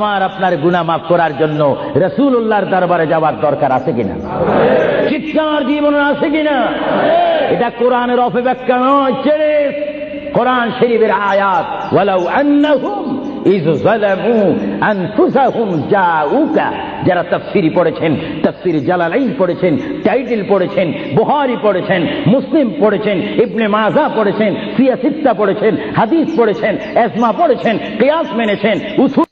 আমার আপনার গুনাহ মাফ করার জন্য রসুল্লাহর দরবারে যাওয়ার দরকার আছে কিনা? চিৎকার জীবন আছে কিনা? এটা কোরআনের অপব্যাখ্যা নয়, ছেড়ে কোরআন শরীফের আয়াত যারা তাফসিরি পড়েছেন, তাফসির জালালাইন পড়েছেন, টাইটেল পড়েছেন বুহারি পড়েছেন, মুসলিম পড়েছেন, ইবনে মাজা পড়েছেন সিয়াসিত্তা পড়েছেন, হাদিস পড়েছেন এসমা পড়েছেন, কিয়াস মেনেছেন, উসুল